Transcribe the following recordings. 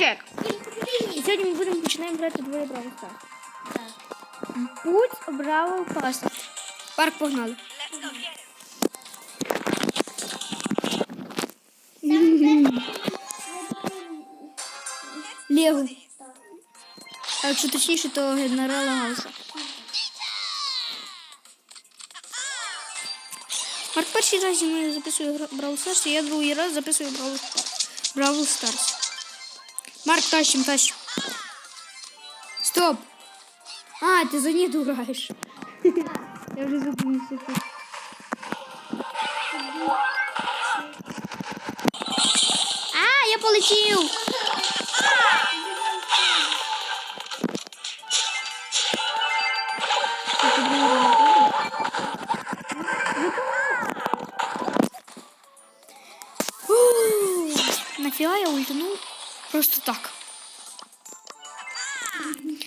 Марчик! І сьогодні ми будемо починаємо грати двоє бравих старт. Путь Браво Пас. Парк погнали. Лего. А якщо точніше, то генерала Гауса. Марк перший раз зі мною гра- Бравл Старс, і я другий раз записую Бравл Старс. Бравл Старс. Марк, тащим, тащим. Стоп! А, ти за Ніду граєш. Я вже зупинився тут. А, я полетів! Нафіга я ультанув просто так.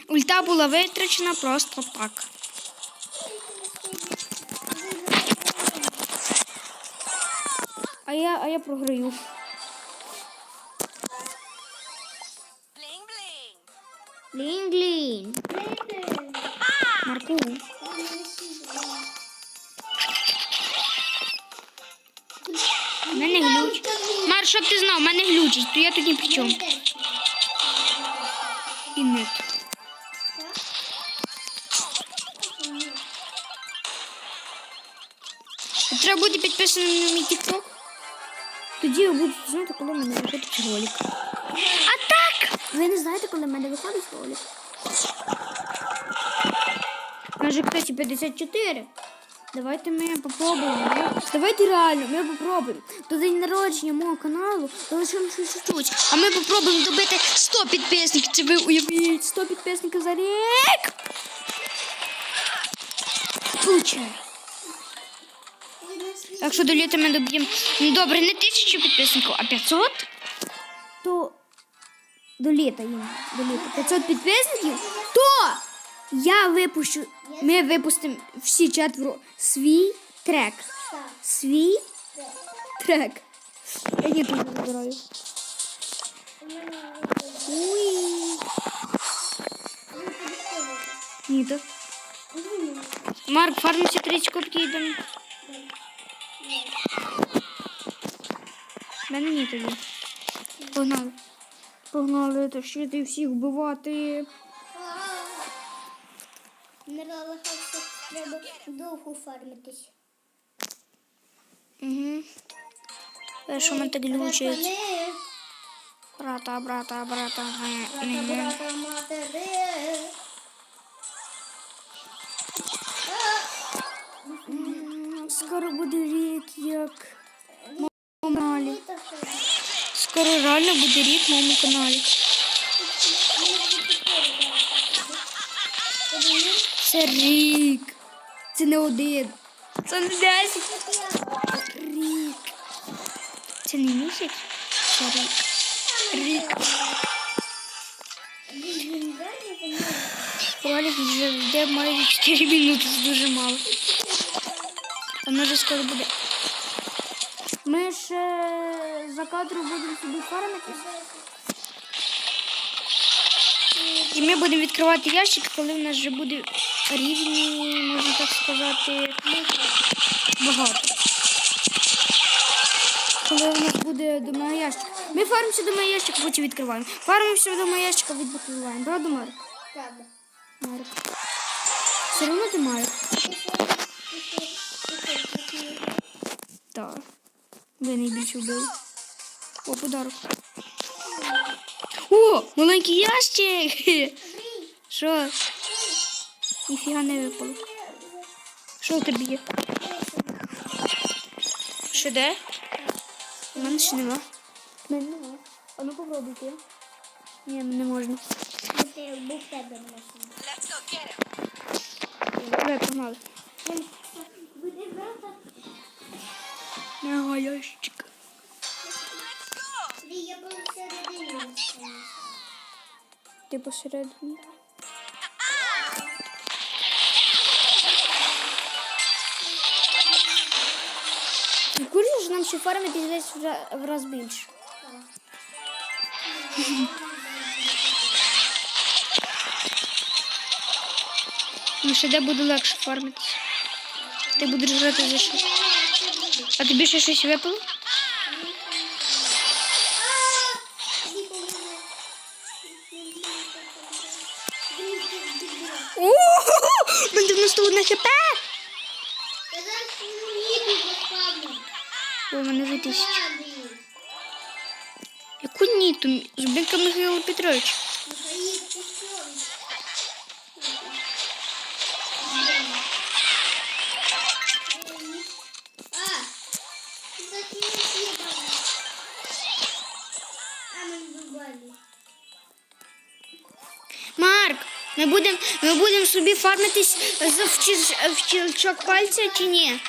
Ульта була витрачена просто так. А я, а я програю. Лінь-лінь. Марку. Щоб ти знав, у мене глючить, то я тут ні при чому. І нет. Треба бути підписаним на мій TikTok. Тоді ви будете знати, коли в мене виходить ролик. А так! Ви не знаєте, коли в мене виходить ролик. Може хтось 54. Давайте ми попробуємо. Давайте реально, ми попробуємо. До день народження мого каналу залишимо щось чуть-чуть. А ми попробуємо добити 100 підписників. Це ви уявіть, 100 підписників за рік. Получай. Якщо до літа ми доб'ємо, ну добре, не тисячу підписників, а 500, то до літа їм, до літа 500 підписників, то я випущу, ми випустимо всі четверо свій трек. Свій трек. Я не тут забираю. Ні, то. Марк, фармимося 30 кубки йдемо. Мене ні тоді. Погнали. Погнали, та ще ти всіх вбивати. Не релахався, треба довго фармитись. Угу. Е, Що мене так глючить? Брата, брата, брата. брата, брата, матери. Скоро буде рік, як моєму каналі. Скоро реально буде рік моєму каналі. Це рік. Це не один. Це не десять. Рік. Це не місяць? Це рік. Рік. Ролик завжди майже 4 минути, це дуже мало. Воно вже скоро буде. Ми ж е, за кадром будемо собі фармитись. І ми будемо відкривати ящик, коли в нас вже буде рівні, можна так сказати, багато. Коли у нас буде до моєго ящика. Ми фармимося до моєго ящика, потім відкриваємо. Фармимося до моєго ящика, відкриваємо. Правда, Марк? Правда. Марк. Все одно ти Марк. Так. Ви найбільше вбили. О, подарок. О, маленький ящик! Що? Ніфіга не випало. Що у тебе є? Що де? У мене ще нема. У мене нема. А ну попробуйте. Ні, не можна. Був тебе машина. Давай, погнали. Буде брата. Ага, ящик. Я був всередині. Ти посередині. інші форми ти десь в раз більше. Ну ще де буде легше фармитися. Ти будеш грати за щось. А тобі ще щось випало? О, Ми 91 хп! О, у мене вже тисяча. Яку ніту? Зубинка Михайло Петрович. Марк, ми будемо ми будем собі фармитись за в щелчок пальця чи ні?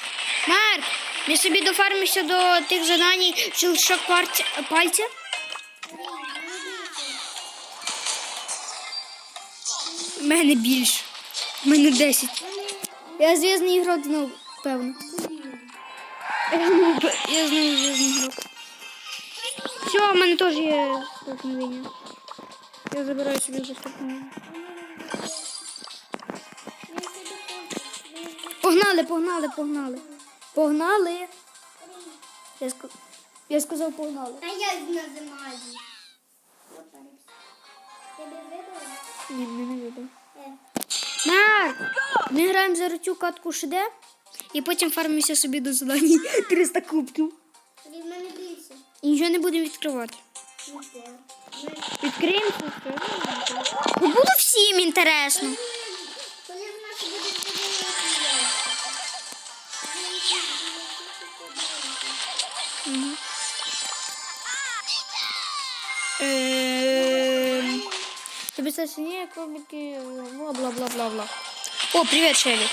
Марк, ми собі дофармимося до тих задань в щелчок пальця-? У мене більше. У мене 10. Я зв'язний ігрок знову, певно. Я я зв'язний ігрок. Все, у мене теж є столкновення. Я забираю собі вже столкновення. Погнали, погнали, погнали. Погнали. Я, ск... я сказав погнали. А я назимаю. Тебе вибрала? Ні, мене не вибив. Е. Марк! Ми граємо за цю катку шиде і потім фармимося собі до задання 300 кубків. Тоді в мене більше. І нічого не будемо відкривати. Відкриємо. Бо було всім інтересно. Тобі це кролики, бла бла бла бла бла. О, привіт, Шелі.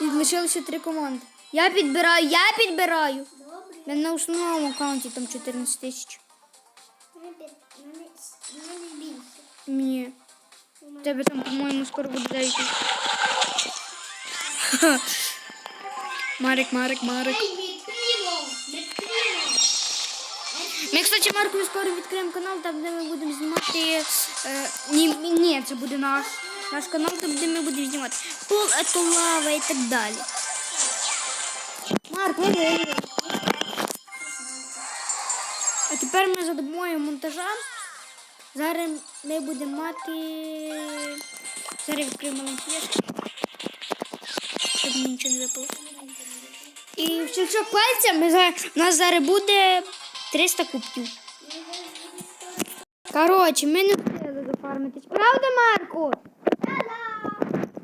І лишилося три команди. Я підбираю, я підбираю. Добре. На основному аккаунті там 14 тисяч. Ні. Тебе там, по-моєму, скоро буде 9. Марик, Марик, Марик. Ми, кстати, Маркові скоро відкриємо канал, там, де ми будемо знімати. Е, ні, ні, це буде наш. Наш канал, там, де ми будемо знімати пол, ето лава і так далі. Марк, вибери. А тепер ми за допомогою монтажа. Зараз ми будемо мати. Зараз відкриємо маленький. Щоб мені нічого не випало. І в щелчок пальця ми зараз, у нас зараз буде 300 кубків. Коротше, ми не встигли дофармитись. Правда, Марко?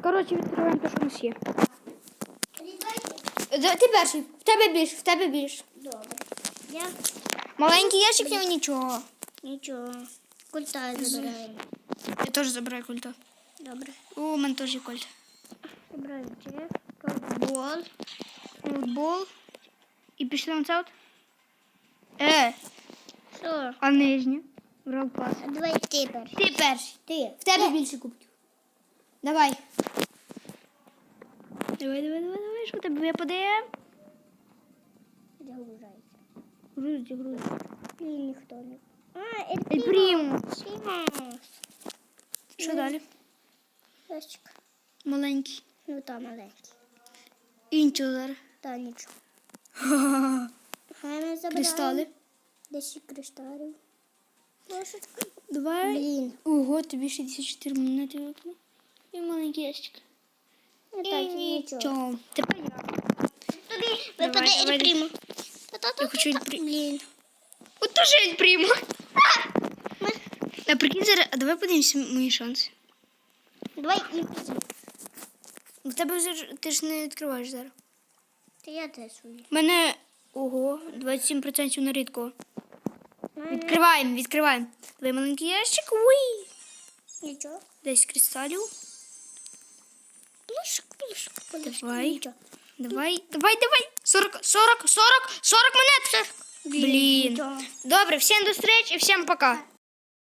Коротше, відкриваємо те, що у нас є. Ти перший. В тебе більше, в тебе більше. Добре. Я Маленький ящик і нічого. нічого. Культа забираю. Я теж забираю кольта. Добре. О, у мене теж є кольт. Забираю чек, ковбол. Футбол. І пішли на це от. Е, Що? а нижнє. Брав пас. Давай ти перший. Ти перший. Ти. В тебе більше кубків. Давай. Давай, давай, давай, давай. Що тебе випаде? Загружайся. Грузді, грузді. І ніхто не. А, Ель Прімо. Що далі? Ящик. Маленький. Ну там маленький. Іншого зараз. Та нічого. Хай. Кристали. Десять кристалів. Давай. Блін. Ого, тобі 64 монети випало. І маленький ящик. І так, нічого. Тепер я. Тобі випаде давай. Ель Прімо. Я хочу Ель Прімо. Блін. От теж Ель Прімо. А прикинь зараз, а давай подивимося мої шанси. Давай і. В тебе вже ж- ти ж не відкриваєш зараз. Та я теж свої. У мене ого, 27% на рідку. Відкриваємо, відкриваємо. Давай маленький ящик. Уй. Нічого. 10 кристалів. Плюшок, плюшок, плюшок. Давай. Нічого. Давай, давай, давай. 40, 40, 40, 40 монет. Блін. Добре, всім до зустрічі і всім пока.